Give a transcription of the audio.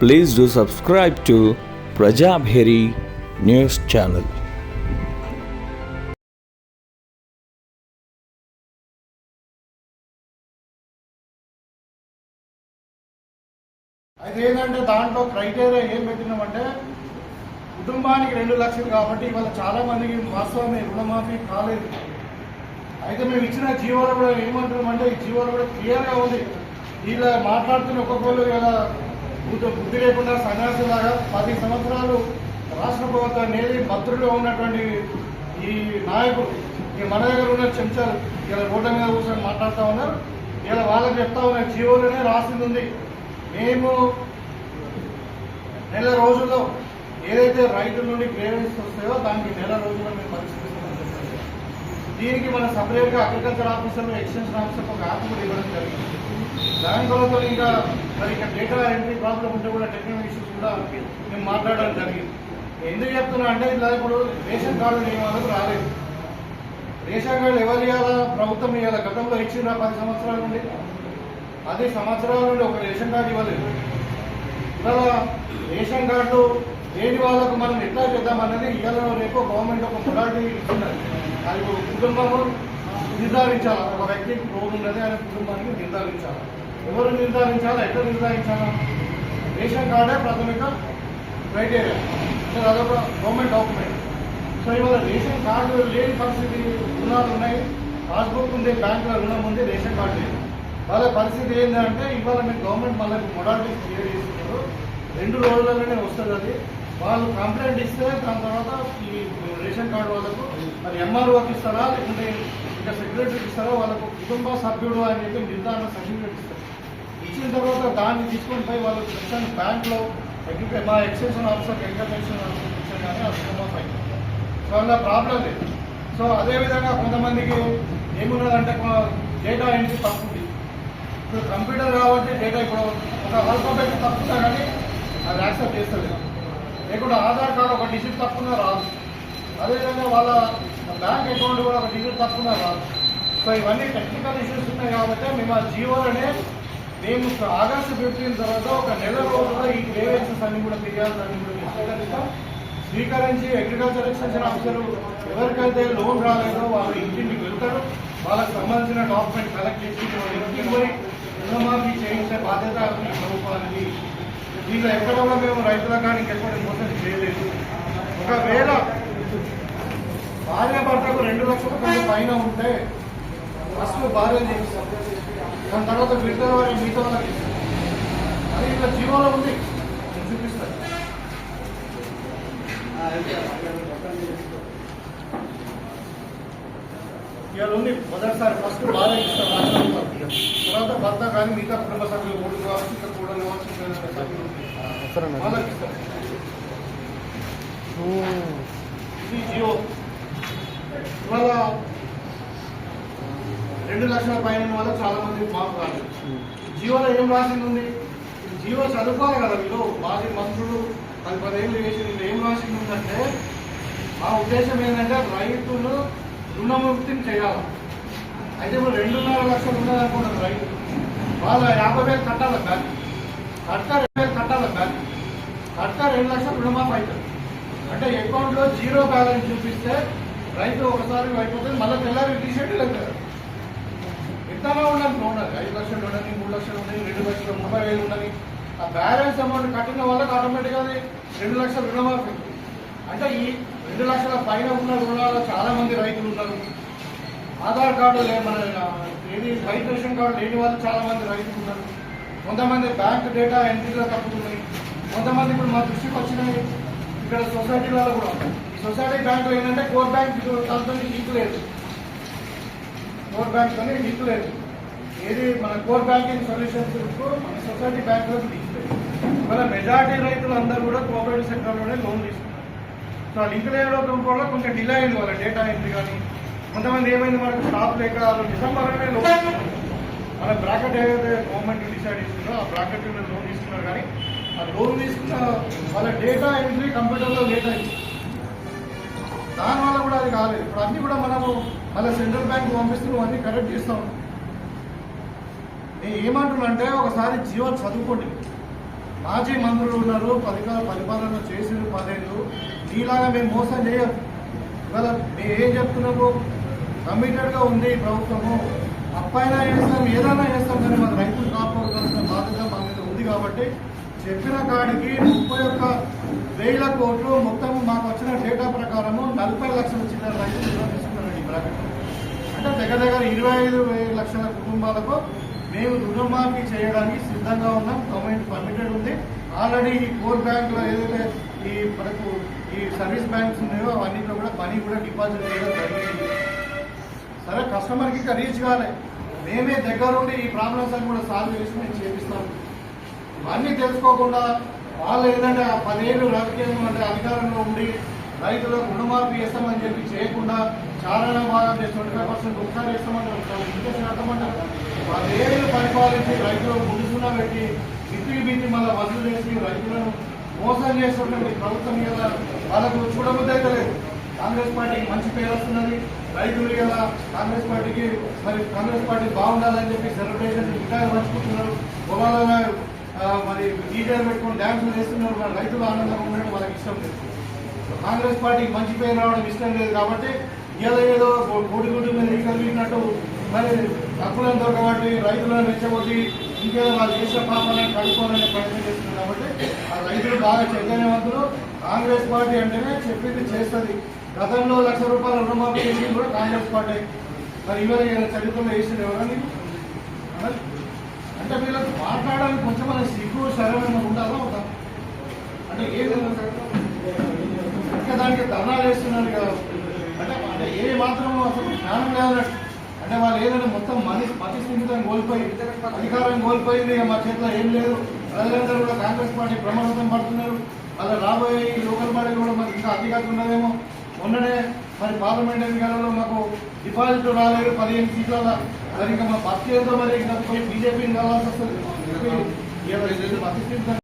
Please do subscribe to Prajabheri news Channel. అయితే ఏంటంటే దాంట్లో క్రైటీరియా ఏం పెట్టినామంటే కుటుంబానికి రెండు లక్షలు కాబట్టి ఇవాళ చాలా మందికి వాస్తవమే రుణమాఫీ కాలేదు అయితే మేము ఇచ్చిన జీవోలో కూడా ఏమంటున్నామంటే ఈ జీవోలో కూడా క్లియర్గా ఉంది ఇలా మాట్లాడుతున్న ఒక్కొక్కరు ఇలా బుద్ధి బుద్ధి లేకుండా సన్యాసులాగా పది సంవత్సరాలు రాష్ట్ర ప్రభుత్వాన్ని ఏది భద్రులో ఉన్నటువంటి ఈ నాయకులు ఈ మన దగ్గర ఉన్న చెంచాలు ఇలా రోడ్ల మీద కూర్చొని మాట్లాడుతూ ఉన్నారు. ఇలా వాళ్ళకి చెప్తా ఉన్నారు జీవోలోనే రాసింది ఉంది. మేము నెల రోజుల్లో ఏదైతే రైతుల నుండి గ్రేవెన్స్ వస్తాయో దానికి నెల రోజుల్లో మేము పరిస్థితి దీనికి మన సపరేట్గా అగ్రికల్చర్ ఆఫీసర్లు ఎక్స్టెన్షన్ ఆఫీసర్ ఒక యాప్ కూడా ఇవ్వడం జరిగింది. దాని తర్వాత ఇంకా మరి ఇంకా డేటా ఎంట్రీ ప్రాబ్లం ఉంటే కూడా టెక్నికల్ ఇష్యూస్ కూడా మేము మాట్లాడడం జరిగింది. ఎందుకు చెప్తున్నా అంటే ఇలా ఇప్పుడు రేషన్ కార్డు నియమాలకు రాలేదు. రేషన్ కార్డు ఎవరు ఇవ్వాలా ప్రభుత్వం ఇవ్వాలా గతంలో ఇచ్చిన పది సంవత్సరాల నుండి? పది సంవత్సరాల నుండి ఒక రేషన్ కార్డు ఇవ్వలేదు. ఇవాళ రేషన్ కార్డు లేని వాళ్ళకు మనం ఎట్లా చేద్దామన్నది ఇవాళ రేపు గవర్నమెంట్ ఒక మొడాలిటీ ఇస్తున్నది అది ఒక కుటుంబము నిర్ధారించాలి? ఒక వ్యక్తికి రోడ్ ఉన్నది ఆయన కుటుంబానికి నిర్ధారించాలి? ఎవరు నిర్ధారించాలి? ఎట్లా నిర్ధారించాలా? రేషన్ కార్డే ప్రాథమిక క్రైటీరియా. సో అదొక గవర్నమెంట్ డాక్యుమెంట్. సో ఇవాళ రేషన్ కార్డు లేని పరిస్థితి రుణాలు ఉన్నాయి. పాస్బుక్ ఉంది బ్యాంకులో రుణం ఉంది రేషన్ కార్డు లేదు. వాళ్ళ పరిస్థితి ఏంటంటే ఇవాళ మీరు గవర్నమెంట్ మళ్ళీ మొడాలిటీ క్లియర్ చేస్తున్నారు రెండు రోజులలోనే వస్తుంది అది. వాళ్ళు కంప్లైంట్ ఇస్తే దాని తర్వాత ఈ రేషన్ కార్డు వాళ్ళకు మరి ఎంఆర్ఓకి ఇస్తారా లేకుంటే ఇంకా సెక్రటరీకి ఇస్తారా వాళ్ళకు కుటుంబ సభ్యుడు అని చెప్పి నిర్ధారణ సర్టిఫికేట్ ఇస్తారు. ఇచ్చిన తర్వాత దాన్ని తీసుకొని పోయి వాళ్ళు సెక్షన్ బ్యాంక్లో ఎగ్రి- మా ఎక్స్టెన్షన్ ఆఫీసర్ ఎగ్రికల్చర్ ఆఫీసర్ కానీ అది కుటుంబ ఫైన్ సో అందులో ప్రాబ్లం లేదు. సో అదేవిధంగా కొంతమందికి ఏమున్నదంటే డేటా ఎంట్రీ తప్పుంది ఇప్పుడు కంప్యూటర్ కాబట్టి డేటా ఇప్పుడు ఒక ఆల్ఫాబెట్ తప్పుతా కానీ అది యాక్సెప్ట్ చేస్తుంది లేకుంటే ఆధార్ కార్డు ఒక డిజిట్ తప్పున్నా రాదు. అదేవిధంగా వాళ్ళ బ్యాంక్ అకౌంట్ కూడా ఒక డిజిట్ తప్పున్నా రాదు. సో ఇవన్నీ టెక్నికల్ ఇష్యూస్ ఉన్నాయి కాబట్టి మేము ఆ జీవోలనే మేము ఆగస్టు ఫిఫ్టీన్ తర్వాత ఒక నెల రోజుల్లో ఈ గ్రేవెన్సెస్ అన్ని కూడా ఫిర్యాదులు కూడా స్వీకరించి అగ్రికల్చర్ ఎక్స్టెన్షన్ ఆఫీసర్ ఎవరికైతే లోన్ రాలేదో వాళ్ళ ఇంటికి వెళ్తారు. వాళ్ళకి సంబంధించిన డాక్యుమెంట్ కలెక్ట్ చేసి ఇంటికి పోయి రుణమాఫీ చేయించే బాధ్యత ప్రభుత్వానికి దీంట్లో ఎక్కడ కూడా మేము రైతుల కానీ ఎక్కడ మోసం చేయలేదు. ఒకవేళ భార్య భర్తకు రెండు లక్షల కంటే పైన ఉంటే ఫస్ట్ భార్య చేయిస్తాం. దాని తర్వాత మిగతా వారి మిగతా వాళ్ళకి అది ఇట్లా జీవోలో ఉంది. నేను చూపిస్తాను. ఇవాళ ఉంది మొదటిసారి ఫస్ట్ భార్య కానీ మిగతా కుటుంబ సభ్యులు మూడు కావచ్చు ఇంకా కూడా ఇది జియో. ఇవాళ రెండు లక్షల పైన వల్ల చాలా మంది మాకు రాలేదు జియోలో ఏం రాసింది ఉంది? జియో చదువుకోవాలి కదా మీరు. మాజీ మంత్రులు పది పదేళ్ళు వేసి దీంట్లో ఏం రాసింది ఉందంటే మా ఉద్దేశం ఏంటంటే రైతులు రుణముక్తిని చేయాలి. అయితే ఇప్పుడు రెండున్నర లక్షలు ఉన్నదనుకుంటారు రైతు వాళ్ళు యాభై వేలు కట్టాలి సార్. కట్ట రెండు వేలు కట్టాలి సార్. కట్ట రెండు లక్షలు రుణమాఫీ అవుతుంది. అంటే అకౌంట్లో జీరో బ్యాలెన్స్ చూపిస్తే రైతు ఒకసారి అయిపోతుంది మళ్ళీ తెల్లారి టీషర్ట్ లేదు ఎంతగా ఉండాలి ఉండాలి ఐదు లక్షలు ఉండని మూడు లక్షలు ఉండని రెండు లక్షలు ముప్పై వేలు ఉండని ఆ బ్యాలెన్స్ అమౌంట్ కట్టిన వాళ్ళకి ఆటోమేటిక్గా రెండు లక్షలు రుణమాఫీ అంటే ఈ రెండు లక్షల పైన ఉన్న రుణాలు చాలా మంది రైతులు ఉన్నారు. ఆధార్ కార్డు లే మన ఏది రైతు రేషన్ కార్డు లేని వాళ్ళు చాలా మంది రైతులు ఉన్నారు కొంతమంది బ్యాంక్ డేటా ఎంట్రీలో తప్పుతున్నాయి. కొంతమంది ఇప్పుడు మా దృష్టికి వచ్చినాయి. ఇక్కడ సొసైటీలలో కూడా సొసైటీ బ్యాంకులు ఏంటంటే కోర్ బ్యాంక్ దాంతో లింక్ లేదు. కోర్ బ్యాంక్తో లింక్ లేదు. ఏది మన కోర్ బ్యాంకింగ్ సొల్యూషన్స్ మన సొసైటీ బ్యాంకులకు లింక్ లేదు. మన మెజారిటీ రైతులు అందరూ కూడా కోఆపరేటివ్ సెక్టర్లోనే లోన్ తీసుకున్నారు సో ఆ లింక్ లేవడం వల్ల కొంచెం డిలే అయింది వాళ్ళ డేటా ఎంట్రీ కానీ. కొంతమంది ఏమైంది? మనకు స్టాప్ లేక వాళ్ళు డిసెంబర్లోనే లోన్ మన బ్రాకెట్ ఏదైతే గవర్నమెంట్ డిసైడ్ చేసిందో ఆ బ్రాకెట్ లోన్ తీసుకున్నారు కానీ ఆ లోన్ తీసుకున్న వాళ్ళ డేటా ఎంట్రీ కంప్యూటర్లో డేటా దానివల్ల కూడా అది కాలేదు. ఇప్పుడు అన్ని కూడా మనము మళ్ళీ సెంట్రల్ బ్యాంక్ పంపిస్తున్నాం అన్ని కరెక్ట్ చేస్తాం నేను ఏమంటున్నా ఒకసారి జియో చదువుకోండి. మాజీ మంత్రులు ఉన్నారు పథకాల పరిపాలన చేసిన పదేళ్ళు. నీలాగా మేము మోసం చేయం ఇవాళ మేము ఏం చెప్తున్నాము? కమిటెడ్గా ఉంది ప్రభుత్వము. అప్పైనా చేస్తాం ఏదైనా చేస్తాం కానీ మన రైతులు కాపాడుకోవాల్సిన బాధ్యత మా మీద ఉంది కాబట్టి చెప్పిన కాడికి ముప్పై ఒక్క వేల కోట్లు మొత్తం మాకు వచ్చిన డేటా ప్రకారము నలభై లక్షల చిల్లర రైతులు తీసుకున్నారండి ఈ బ్రాకెట్. అంటే దగ్గర దగ్గర ఇరవై ఐదు లక్షల కుటుంబాలకు మేము రుణమాఫీ చేయడానికి సిద్ధంగా ఉన్నాం. గవర్నమెంట్ పర్మిటెడ్ ఉంది. ఆల్రెడీ ఈ కోర్ బ్యాంకులో ఏదైతే ఈ మనకు ఈ సర్వీస్ బ్యాంక్స్ ఉన్నాయో అవన్నీ కూడా మనీ కూడా డిపాజిట్ చేయడం జరిగింది. సరే కస్టమర్కి ఇంకా రీచ్ కాలే. మేమే దగ్గరుండి ఈ ప్రాబ్లమ్స్ అన్ని కూడా సాల్వ్ చేసి మేము చేపిస్తాం. ఇవన్నీ తెలుసుకోకుండా వాళ్ళు ఏంటంటే ఆ పదేళ్ళు రాజకీయంగా అంటే అధికారంలో ఉండి రైతులకు రుణమాఫీ చేస్తామని చెప్పి చేయకుండా చాలా బాగా ట్వంటీ ఫైవ్ పర్సెంట్ ఒకసారి చేస్తామంటారు. పదేళ్ళు పరిపాలించి రైతులు ముడుసున పెట్టి బిత్తికి బిత్తి మళ్ళీ వసూలు చేసి రైతులను మోసం చేస్తుంటే ప్రభుత్వం కదా వాళ్ళకు చూడబుద్ధి అయితే లేదు. కాంగ్రెస్ పార్టీకి మంచి పేరు వస్తున్నది. రైతులు కదా కాంగ్రెస్ పార్టీకి మరి కాంగ్రెస్ పార్టీ బాగుండాలని చెప్పి సెలబ్రేషన్ ఇంకా పంచుకుంటున్నారు. పొలాలలో మరి డీజేలు పెట్టుకొని డ్యాన్సులు చేస్తున్నారు. మరి రైతులు ఆనందంగా ఉండడం వాళ్ళకి ఇష్టం లేదు. కాంగ్రెస్ పార్టీకి మంచి పేరు రావడం ఇష్టం లేదు కాబట్టి ఏదో ఏదో కోడిగుడ్డు మీద కలిగినట్టు మరి హక్కులను దొరకబట్టి రైతులను రెచ్చగొట్టి ఇంకేదో వాళ్ళు చేసే పాపాలను కడుక్కోవాలనే ప్రయత్నం చేస్తున్నారు కాబట్టి ఆ రైతులు బాగా చైతన్యవంతులు. కాంగ్రెస్ పార్టీ అంటేనే చెప్పింది చేస్తుంది. గతంలో లక్ష రూపాయల రుణమాఫీ చేసింది కూడా కాంగ్రెస్ పార్టీ. మరి ఇవాళ ఈయన చరిత్రలో వేసింది ఎవరని అంటే వీళ్ళకి మాట్లాడడానికి కొంచెం మన సిగ్గు సరైన ఉండాలా అవుతా అంటే ఏది ఇంకా దానికి ధర్నాలు వేస్తున్నారు కదా. అంటే అంటే ఏ మాత్రం అసలు జ్ఞానం లేదన్నట్టు అంటే వాళ్ళు ఏదైనా మొత్తం మని మతి స్థిమితం కోల్పోయి అధికారం కోల్పోయింది మా చేతిలో ఏం లేదు. ప్రజలందరూ కూడా కాంగ్రెస్ పార్టీ ప్రమాదం పడుతున్నారు. అలా రాబోయే ఈ లోకల్ బాడీ కూడా మనకి ఇంకా అధికారం ఉన్నదేమో. మొన్ననే మరి పార్లమెంట్ ఎన్నికలలో మాకు డిపాజిట్ రాలేదు పదిహేను సీట్ల మరి ఇంకా మా పార్టీ ఏంటో మరి ఇంకా పోయి బీజేపీని కావాల్సి వస్తుంది.